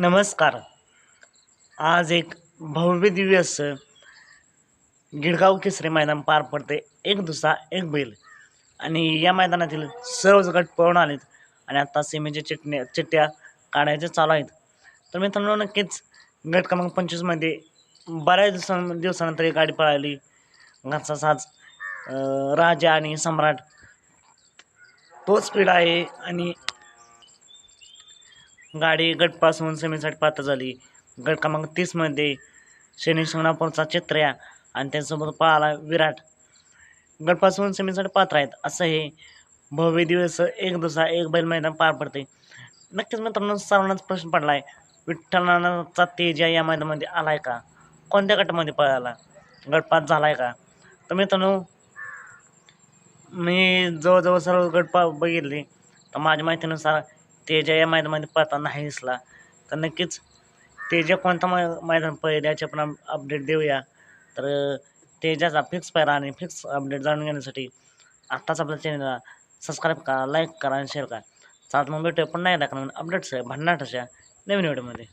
नमस्कार. आज एक भव्यदिव्य असं गिडगाव केसरी मैदान पार पडते. एक दुसरा एक बैल. आणि या मैदानातील सर्वच गट पळून आलेत आणि आता सीमेच्या चिटण्या चिट्ट्या काढायच्या चालू आहेत. तर मित्रांनो नक्कीच गट क्रमांक पंचवीसमध्ये बऱ्याच दिवसां दिवसानंतर ही गाडी पळाली. घरचा साज राजा आणि सम्राट. तो स्पीड आहे आणि गाडी गटपासून सेमीसाठी पात्र झाली. गट क्रमांक तीसमध्ये शनी शिंगणापूरचा चित्रया आणि त्याच्यासोबत पळाला विराट. गटपासून सेमीसाठी पात्र आहेत असं हे भव्य दिवस एक दुसरा एक बैल मैदान पार पडते. नक्कीच मित्रांनो सर्वांनाच प्रश्न पडला आहे विठ्ठलाचा तेज या मैदानामध्ये आला आहे का? कोणत्या गटामध्ये पळाला? गटपात झाला आहे का? तर मित्रांनो मी जवळजवळ सर्व गटपा बघितले. तर माझ्या माहितीनुसार तेजा या मैदानामध्ये पळताना नाही दिसला. तर नक्कीच तेजा कोणता मै मैदान पळेल याचे आपण अपडेट देऊया. तर तेजाचा फिक्स पायरा आणि फिक्स अपडेट जाणून घेण्यासाठी आत्ताच आपल्या चॅनलला सबस्क्राईब करा लाईक करा आणि शेअर करा. चालत मग भेटूया पण नाही दाखवा अपडेट्स आहे भन्नाट अशा नवीन व्हिडिओमध्ये